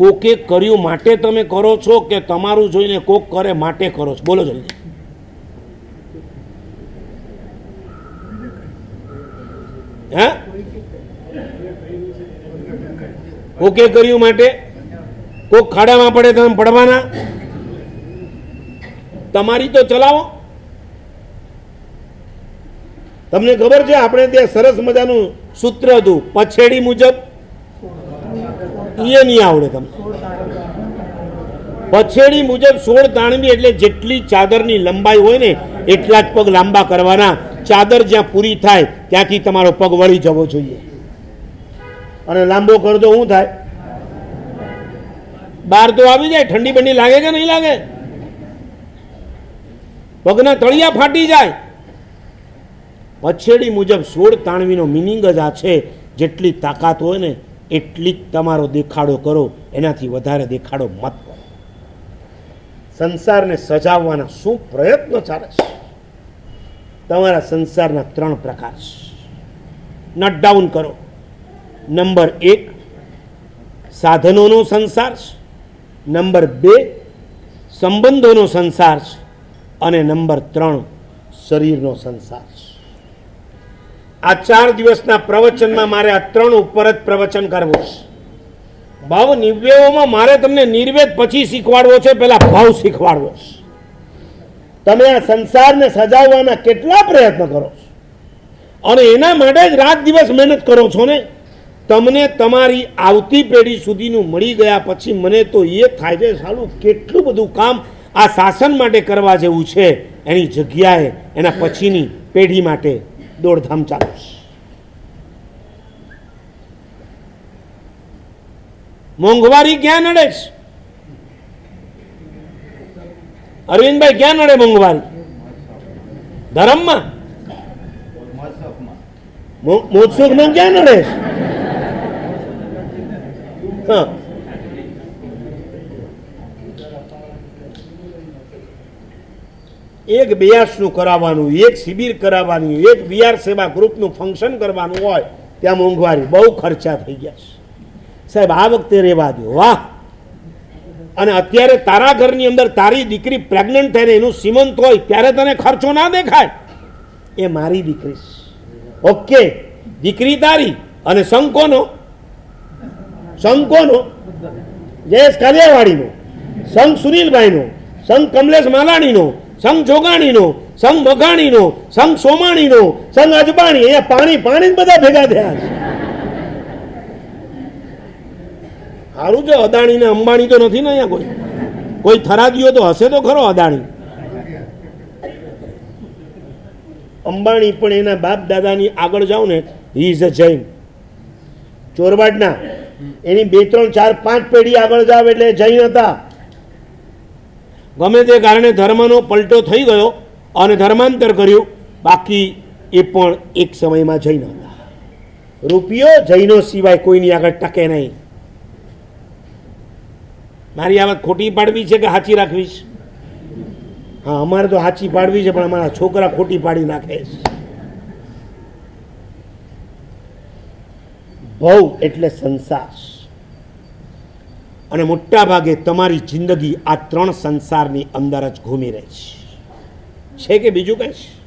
કોકે કર્યું માટે તમે કરો છો કે તમારું જોઈને કોક કરે માટે કરો છો? બોલો જલ્દી. હે? કોકે કર્યું માટે? કોક ખાડામાં પડે તમે પડવાના? તમારી તો ચલાવો. તમને ખબર છે, આપણે ત્યાં સરસ મજાનું સૂત્ર હતું, પછેડી મુજબ એ નહીં આવડે તમને પછેડી મુજબ સોળ તાણવી એટલે જેટલી ચાદરની લંબાઈ હોય ને, એટલા જ પગ લાંબા કરવાના. ચાદર જ્યાં પૂરી થાય, ત્યાંથી તમારો પગ વળી જવો જોઈએ. અને લાંબો કરજો, શું થાય? બહાર તો આવી જાય, ઠંડી બંડી લાગે કે નહીં લાગે? પગના તળિયા ફાટી જાય. પછેડી મુજબ સોળ તાણવીનો મિનિંગ જ આ છે, જેટલી તાકાત હોય ને એટલી જ તમારો દેખાડો કરો, એનાથી વધારે દેખાડો મત કરો. સંસારને સજાવવાના શું પ્રયત્નો ચાલે છે? તમારા સંસારના ત્રણ પ્રકાર છે. નટ ડાઉન કરો. નંબર એક, સાધનોનો સંસાર છે. નંબર બે, સંબંધોનો સંસાર છે. અને નંબર ત્રણ, શરીરનો સંસાર છે. આ ચાર દિવસના પ્રવચનમાં મારે આ ત્રણ ઉપર જ પ્રવચન કરવું છે. ભાવ નિવ્યયોમાં મારે તમને નિર્વેદ પછી શીખવાડવો છે, પેલા ભાવ શીખવાડવો છે. તમે આ સંસારને સજાવવાના કેટલા પ્રયત્ન કરો છો? અને એના માટે જ રાત દિવસ મહેનત કરો છો ને? તમને તમારી આવતી પેઢી સુધીનું મળી ગયા પછી મને તો એ થાય છે, સાલું કેટલું બધું કામ આ શાસન માટે કરવા જેવું છે. એની જગ્યાએ, એના પછીની પેઢી માટે. દોડધામ ચાલુ છે. મોંઘવારી ક્યાં નડે છે? અરવિંદભાઈ, ક્યાં નડે મોંઘવારી? ધર્મમાં? મો- મોજશોખમાં ક્યાં નડે? છે એક બેયાસનું કરાવવાનું, એક શિબિર કરાવવાની, એક વીઆર સેવા ગ્રુપનું ફંક્શન કરવાનું હોય, ત્યાં મોંઘવારી બહુ ખર્ચા થઈ ગયા છે. સાહેબ, આ વખતે રહેવા દો. વાહ! અને અત્યારે તારા ઘરની અંદર તારી દીકરી પ્રેગ્નન્ટ થઈને એનું સીમંત હોય, ત્યારે તને ખર્ચો ના દેખાય. એ મારી દીકરી ઓકે, દીકરી તારી અને શંકોનો. શંકોનો. જયેશ કાલિયાવાડીનો સંઘ સુનિલભાઈનો. સંઘ કમલેશ માલાણીનો. સંઘ જોગાણીનો સંઘ બગાણીનો સંઘ સોમાણીનો સંઘ અજબાણી અહીંયા પાણી પાણી જ બધા ભેગા થયા છે. સારું છે અદાણી ને અંબાણી તો નથી ને અહીંયા કોઈ. કોઈ થરાદીઓ તો હશે તો ખરો અદાણી. અંબાણી પણ એના બાપ દાદાની આગળ જાઓ ને હી ઇઝ અ જૈન. ચોરવાડના. એની બે, ત્રણ, ચાર, પાંચ પેઢી આગળ જાવ એટલે જૈન હતા. ગમે તે કારણે ધર્મનો પલટો થઈ ગયો અને ધર્માંતર કર્યું, બાકી એ પણ એક સમયમાં જૈન હતા રૂપિયો જૈનો સિવાય કોઈની આગળ ટકે નહીં. મારી આ વાત ખોટી પાડવી છે કે સાચી રાખવી છે હા, અમારે તો સાચી પાડવી છે, પણ અમારા છોકરા ખોટી પાડી નાખે છે. ભવ એટલે સંસાર. અને મોટા ભાગે તમારી જિંદગી આ ત્રણ સંસારની અંદર જ ઘૂમી રહી છે કે બીજું કંઈ?